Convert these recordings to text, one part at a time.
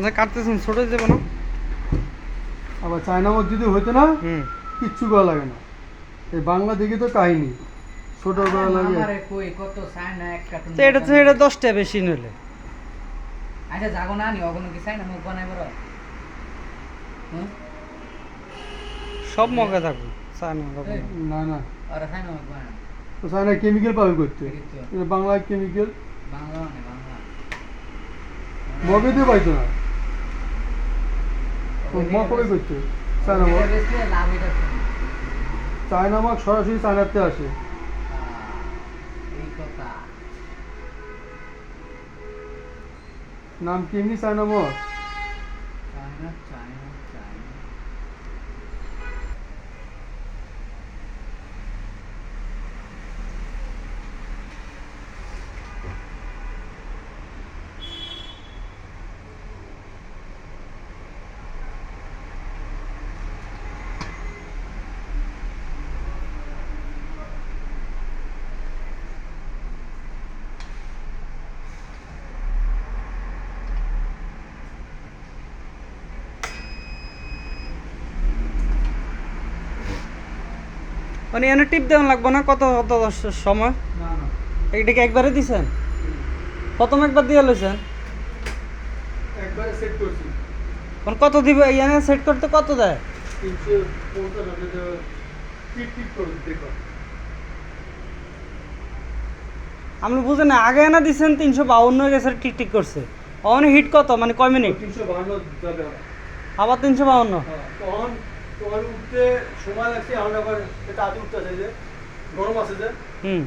না কাটতেছেন ছোট দেবো না। আবার চায়না মদ যদি হইতো না কিচ্ছু করা লাগে না। এই বাংলা দিকে তো কাহিনী। ছোট করা লাগে। কই কত চায় না এক তো এটা তো এটা দশটা বেশি নিলে আচ্ছা যাগো না নি অগনো কি চাই না মুখ বানাই বড় সব মগে থাকবে চায় না না না। ওরা চাই না মুখ বানাই তো চায়না কেমিক্যাল পাবে করতে। বাংলায় কেমিক্যাল বাংলা। মগে দিয়ে পাইতো না? মগ কবে করতে চায়না মগ চায়না মগ সরাসরি চায়নাতে আসে। নাম কি এমনি China mug China China China মানে এনে টিপ দেওয়া লাগবে না? কত কত সময়? না না। এটা কি একবারে দিছেন? প্রথম একবার দিয়ে লইছেন? একবারে সেট করছি। মানে কত দিবে? এনে সেট করতে কত দেয়? আপনি বুঝেন না আগে এনে দিছেন তিনশো বাউন্ন হয়ে গেছে টিক টিক করছে। অনে হিট কত? মানে কয় মিনিট? আবার তিনশো বাউন্ন? হ্যাঁ, তখন উঠতে সময় লাগছে আবার তাড়াতাড়ি উঠতে আছে যে গরম আছে যে। হুম।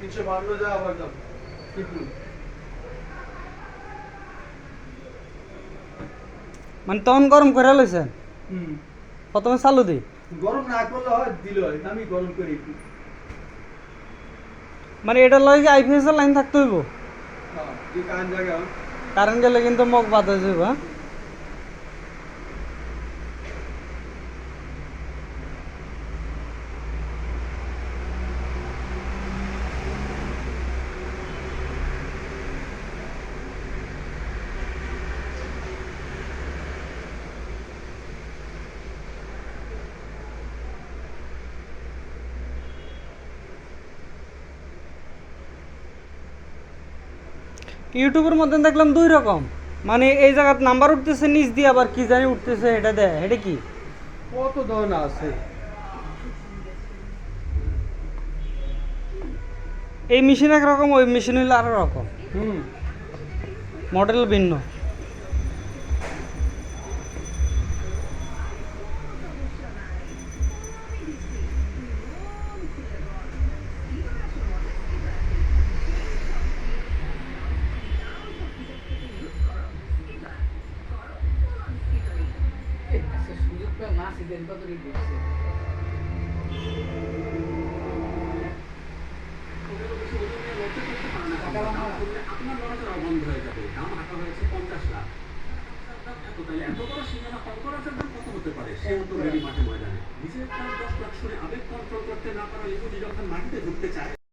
তিনশো বাহান্ন যা আবার কিন্তু মানে তখন গরম করে লইছেন হুম। প্রথমে চালু দিই গরম না করলে হয় দিলে হয় আমি গরম করি একটু। মানে এটা লগে আইপিএস এর লাইন থাকতে হইব? হ্যাঁ কারেন্ট গেলে কিন্তু মগ বাদ হয়ে যাবে হ্যাঁ? ইউটিউবের মধ্যে দেখলাম দুই রকম। মানে এই জায়গার নাম্বার উঠতেছে নিচ দিয়ে আবার কি জানি উঠতেছে এটা দেয় এটা কি? কত ধরনের আছে? এই মেশিন একরকম ওই মেশিন হইলে আরও রকম। হুম। মডেল ভিন্ন। সুযোগ হয়ে যাবে? দাম হাঁটা হয়েছে পঞ্চাশ লাখ। এত তাহলে এত বড় হতে পারে? সে মাঠে ময়দানে। নিজের দশ লাখ শুনে আবেগ কন্ট্রোল করতে না পারা লিপুজি যখন মাটিতে ঢুকতে চায়